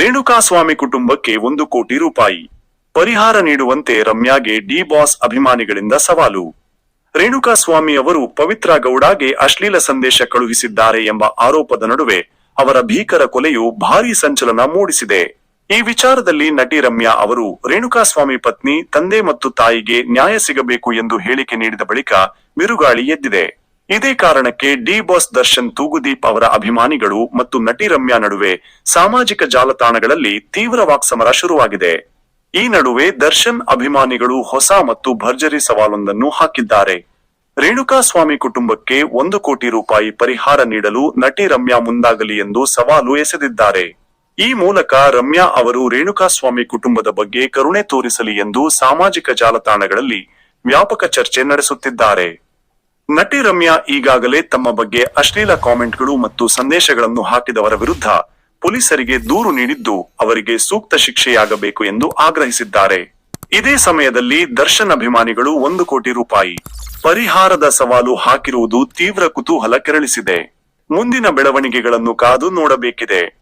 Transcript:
ರೇಣುಕಾಸ್ವಾಮಿ ಕುಟುಂಬಕ್ಕೆ ಒಂದು ಕೋಟಿ ರೂಪಾಯಿ. ಪರಿಹಾರ ನೀಡುವಂತೆ ರಮ್ಯಾಗೆ ಡಿ ಬಾಸ್ ಅಭಿಮಾನಿಗಳಿಂದ ಸವಾಲು. ರೇಣುಕಾಸ್ವಾಮಿ ಅವರು ಪವಿತ್ರ ಗೌಡಗೆ ಅಶ್ಲೀಲ ಸಂದೇಶ ಕಳುಹಿಸಿದ್ದಾರೆ ಎಂಬ ಆರೋಪದ ನಡುವೆ ಅವರ ಭೀಕರ ಕೊಲೆಯು ಭಾರೀ ಸಂಚಲನ ಮೂಡಿಸಿದೆ. ಈ ವಿಚಾರದಲ್ಲಿ ನಟಿ ರಮ್ಯಾ ಅವರು ರೇಣುಕಾಸ್ವಾಮಿ ಪತ್ನಿ, ತಂದೆ ಮತ್ತು ತಾಯಿಗೆ ನ್ಯಾಯ ಸಿಗಬೇಕು ಎಂದು ಹೇಳಿಕೆ ನೀಡಿದ ಬಳಿಕ ಬಿರುಗಾಳಿ ಎದ್ದಿದೆ. ಇದೇ ಕಾರಣಕ್ಕೆ ಡಿ ಬಾಸ್ ದರ್ಶನ್ ತೂಗುದೀಪ್ ಅವರ ಅಭಿಮಾನಿಗಳು ಮತ್ತು ನಟಿ ರಮ್ಯಾ ನಡುವೆ ಸಾಮಾಜಿಕ ಜಾಲತಾಣಗಳಲ್ಲಿ ತೀವ್ರ ವಾಕ್ಸಮರ ಶುರುವಾಗಿದೆ. ಈ ನಡುವೆ ದರ್ಶನ್ ಅಭಿಮಾನಿಗಳು ಹೊಸ ಮತ್ತು ಭರ್ಜರಿ ಸವಾಲೊಂದನ್ನು ಹಾಕಿದ್ದಾರೆ. ರೇಣುಕಾ ಸ್ವಾಮಿ ಕುಟುಂಬಕ್ಕೆ ಒಂದು ಕೋಟಿ ರೂಪಾಯಿ ಪರಿಹಾರ ನೀಡಲು ನಟಿ ರಮ್ಯಾ ಮುಂದಾಗಲಿ ಎಂದು ಸವಾಲು ಎಸೆದಿದ್ದಾರೆ. ಈ ಮೂಲಕ ರಮ್ಯಾ ಅವರು ರೇಣುಕಾ ಸ್ವಾಮಿ ಕುಟುಂಬದ ಬಗ್ಗೆ ಕರುಣೆ ತೋರಿಸಲಿ ಎಂದು ಸಾಮಾಜಿಕ ಜಾಲತಾಣಗಳಲ್ಲಿ ವ್ಯಾಪಕ ಚರ್ಚೆ ನಡೆಸುತ್ತಿದ್ದಾರೆ. ನಟಿ ರಮ್ಯಾ ಈಗಾಗಲೇ ತಮ್ಮ ಬಗ್ಗೆ ಅಶ್ಲೀಲ ಕಾಮೆಂಟ್ಗಳು ಮತ್ತು ಸಂದೇಶಗಳನ್ನು ಹಾಕಿದವರ ವಿರುದ್ಧ ಪೊಲೀಸರಿಗೆ ದೂರು ನೀಡಿದ್ದು ಅವರಿಗೆ ಸೂಕ್ತ ಶಿಕ್ಷೆಯಾಗಬೇಕು ಎಂದು ಆಗ್ರಹಿಸಿದ್ದಾರೆ. ಇದೇ ಸಮಯದಲ್ಲಿ ದರ್ಶನ್ ಅಭಿಮಾನಿಗಳು ಒಂದು ಕೋಟಿ ರೂಪಾಯಿ ಪರಿಹಾರದ ಸವಾಲು ಹಾಕಿರುವುದು ತೀವ್ರ ಕುತೂಹಲ ಕೆರಳಿಸಿದೆ. ಮುಂದಿನ ಬೆಳವಣಿಗೆಗಳನ್ನು ಕಾದು ನೋಡಬೇಕಿದೆ.